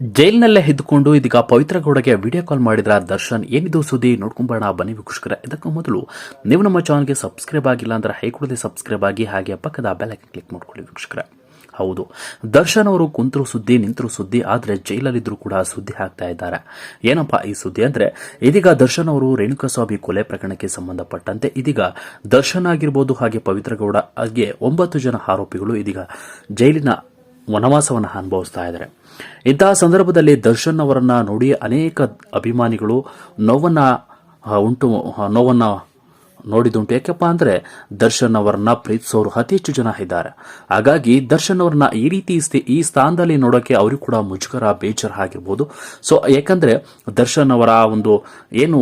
ಜೈಲಿನಲ್ಲೇ ಹಿದ್ದುಕೊಂಡು ಇದೀಗ ಪವಿತ್ರ ಗೌಡಗೆ video call ಮಾಡಿದ್ರ ದರ್ಶನ್, ಏನಿದು ಸುದ್ದಿ ನೋಡ್ಕೊಂಬೋಣ ಬನ್ನಿ ವೀಕ್ಷಕರ. ಇದಕ್ಕೂ ಮೊದಲು ನೀವು ನಮ್ಮ ಚಾನಲ್ಗೆ ಸಬ್ಸ್ಕ್ರೈಬ್ ಆಗಿಲ್ಲ ಅಂದ್ರೆ ಹೈಕೂಡದೆ ಸಬ್ಸ್ಕ್ರೈಬ್ ಆಗಿ ಹಾಗೆ ಪಕ್ಕದ ಬೆಲ್ ಐಕನ್ ಕ್ಲಿಕ್ ಮಾಡ್ಕೊಳ್ಳಿ ವೀಕ್ಷಕರ. ಹೌದು, ದರ್ಶನ್ ಅವರು ಕುಂತರು ಸುದ್ದಿ, ನಿಂತರು ಸುದ್ದಿ, ಆದರೆ ಜೈಲಲ್ಲಿದ್ದರೂ ಕೂಡ ಸುದ್ದಿ ಹಾಕ್ತಾ ಇದ್ದಾರೆ. ಏನಪ್ಪಾ ಈ ಸುದ್ದಿ ಅಂದ್ರೆ, ಇದೀಗ ದರ್ಶನ್ ಅವರು ರೇಣುಕಾಸ್ವಾಮಿ ಕೊಲೆ ಪ್ರಕರಣಕ್ಕೆ ಸಂಬಂಧಪಟ್ಟಂತೆ ಇದೀಗ ದರ್ಶನ್ ಆಗಿರ್ಬೋದು ಹಾಗೆ ಪವಿತ್ರ ಗೌಡ ಹಾಗೆ ಒಂಬತ್ತು ಜನ ಆರೋಪಿಗಳು ಇದೀಗ ಜೈಲಿನ ವನವಾಸವನ್ನು ಅನುಭವಿಸ್ತಾ ಇದ್ದಾರೆ. ಇಂತಹ ಸಂದರ್ಭದಲ್ಲಿ ದರ್ಶನ್ ಅವರನ್ನ ನೋಡಿ ಅನೇಕ ಅಭಿಮಾನಿಗಳು ನೋವನ್ನು ಉಂಟು ನೋವನ್ನು ನೋಡಿದುಂಟು ಯಾಕಪ್ಪ ಅಂದ್ರೆ ದರ್ಶನ್ ಅವರನ್ನ ಪ್ರೀತಿಸೋರು ಅತಿ ಹೆಚ್ಚು ಜನ ಇದ್ದಾರೆ. ಹಾಗಾಗಿ ದರ್ಶನ್ ಅವರನ್ನ ಈ ರೀತಿ ಈ ಸ್ಥಾನದಲ್ಲಿ ನೋಡೋಕೆ ಅವರಿಗೂ ಕೂಡ ಮುಜುಗರ, ಬೇಜಾರ್ ಆಗಿರ್ಬೋದು. ಸೊ ಯಾಕಂದ್ರೆ ದರ್ಶನ್ ಅವರ ಒಂದು ಏನು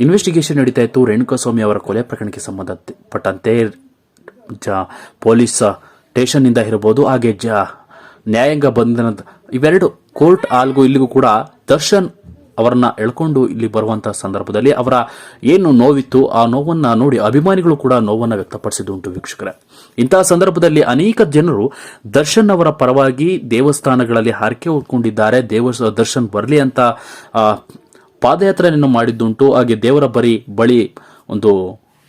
ಇನ್ವೆಸ್ಟಿಗೇಷನ್ ನಡೀತಾ ಇತ್ತು. ರೇಣುಕಾಸ್ವಾಮಿ ಅವರ ಕೊಲೆ ಪ್ರಕರಣಕ್ಕೆ ಸಂಬಂಧಪಟ್ಟಂತೆ ಪೊಲೀಸ್ ಸ್ಟೇಷನ್ ಇರ್ಬೋದು ಹಾಗೆ ಜ, ನ್ಯಾಯಾಂಗ ಬಂಧನದ ಇವೆರಡು ಕೋರ್ಟ್ ಆಲ್ಗೂ ಇಲ್ಲಿಗೂ ಕೂಡ ದರ್ಶನ್ ಅವರನ್ನ ಎಳ್ಕೊಂಡು ಇಲ್ಲಿ ಬರುವಂತಹ ಸಂದರ್ಭದಲ್ಲಿ ಅವರ ಏನು ನೋವಿತ್ತು, ಆ ನೋವನ್ನ ನೋಡಿ ಅಭಿಮಾನಿಗಳು ಕೂಡ ನೋವನ್ನ ವ್ಯಕ್ತಪಡಿಸಿದುಂಟು ವೀಕ್ಷಕರೇ. ಇಂತಹ ಸಂದರ್ಭದಲ್ಲಿ ಅನೇಕ ಜನರು ದರ್ಶನ್ ಅವರ ಪರವಾಗಿ ದೇವಸ್ಥಾನಗಳಲ್ಲಿ ಹರಕೆ ಹೊತ್ಕೊಂಡಿದ್ದಾರೆ. ದೇವ ದರ್ಶನ್ ಬರಲಿ ಅಂತ ಪಾದಯಾತ್ರೆಯನ್ನು ಮಾಡಿದ್ದುಂಟು. ಹಾಗೆ ದೇವರ ಬರಿ ಬಳಿ ಒಂದು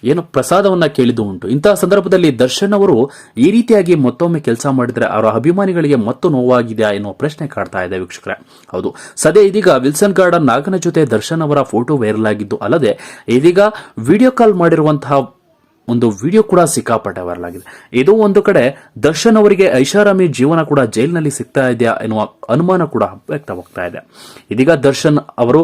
ಏನು ಪ್ರಸಾದವನ್ನ ಕೇಳಿದ್ದು ಉಂಟು. ಇಂತಹ ಸಂದರ್ಭದಲ್ಲಿ ದರ್ಶನ್ ಅವರು ಈ ರೀತಿಯಾಗಿ ಮತ್ತೊಮ್ಮೆ ಕೆಲಸ ಮಾಡಿದ್ರೆ ಅವರ ಅಭಿಮಾನಿಗಳಿಗೆ ಮತ್ತು ನೋವಾಗಿದೆಯಾ ಎನ್ನುವ ಪ್ರಶ್ನೆ ಕಾಡ್ತಾ ಇದೆ ವೀಕ್ಷಕರೇ. ಹೌದು. ಸದ್ಯ ಇದೀಗ ವಿಲ್ಸನ್ ಗಾರ್ಡನ್ ನಾಗನ ಜೊತೆ ದರ್ಶನ್ ಅವರ ಫೋಟೋ ವೈರಲ್ ಆಗಿದ್ದು ಅಲ್ಲದೆ ಇದೀಗ ವಿಡಿಯೋ ಕಾಲ್ ಮಾಡಿರುವಂತಹ ಒಂದು ವಿಡಿಯೋ ಕೂಡ ಸಿಕ್ಕಾಪಟ್ಟೆ ವೈರಲ್ ಆಗಿದೆ ಇದು ಒಂದು ಕಡೆ ದರ್ಶನ್ ಅವರಿಗೆ ಐಷಾರಾಮಿ ಜೀವನ ಕೂಡ ಜೈಲಿನಲ್ಲಿ ಸಿಗ್ತಾ ಇದೆಯಾ ಎನ್ನುವ ಅನುಮಾನ ಕೂಡ ವ್ಯಕ್ತವಾಗ್ತಾ ಇದೆ ಇದೀಗ ದರ್ಶನ್ ಅವರು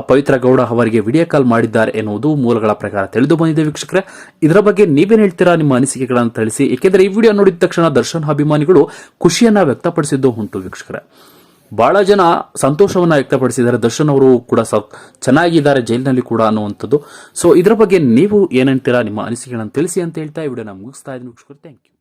ಪವಿತ್ರ ಗೌಡ ಅವರಿಗೆ ವಿಡಿಯೋ ಕಾಲ್ ಮಾಡಿದ್ದಾರೆ ಎನ್ನುವುದು ಮೂಲಗಳ ಪ್ರಕಾರ ತಿಳಿದು ಬಂದಿದೆ ವೀಕ್ಷಕರೇ. ಇದರ ಬಗ್ಗೆ ನೀವೇನು ಹೇಳ್ತೀರಾ? ನಿಮ್ಮ ಅನಿಸಿಕೆಗಳನ್ನು ತಿಳಿಸಿ. ಏಕೆಂದರೆ ಈ ವಿಡಿಯೋ ನೋಡಿದ ತಕ್ಷಣ ದರ್ಶನ್ ಅಭಿಮಾನಿಗಳು ಖುಷಿಯನ್ನ ವ್ಯಕ್ತಪಡಿಸಿದ್ದು ಉಂಟು ವೀಕ್ಷಕರೇ. ಬಹಳ ಜನ ಸಂತೋಷವನ್ನ ವ್ಯಕ್ತಪಡಿಸಿದ್ದಾರೆ. ದರ್ಶನ್ ಅವರು ಕೂಡ ಚೆನ್ನಾಗಿದ್ದಾರೆ ಜೈಲಿನಲ್ಲಿ ಕೂಡ ಅನ್ನುವಂಥದ್ದು. ಸೊ ಇದರ ಬಗ್ಗೆ ನೀವು ಏನಂತೀರಾ, ನಿಮ್ಮ ಅನಿಸಿಕೆಗಳನ್ನು ತಿಳಿಸಿ ಅಂತ ಹೇಳ್ತಾ ಈ ವಿಡಿಯೋನ ಮುಗಿಸ್ತಾ ಇದ್ದೀನಿ. Thank you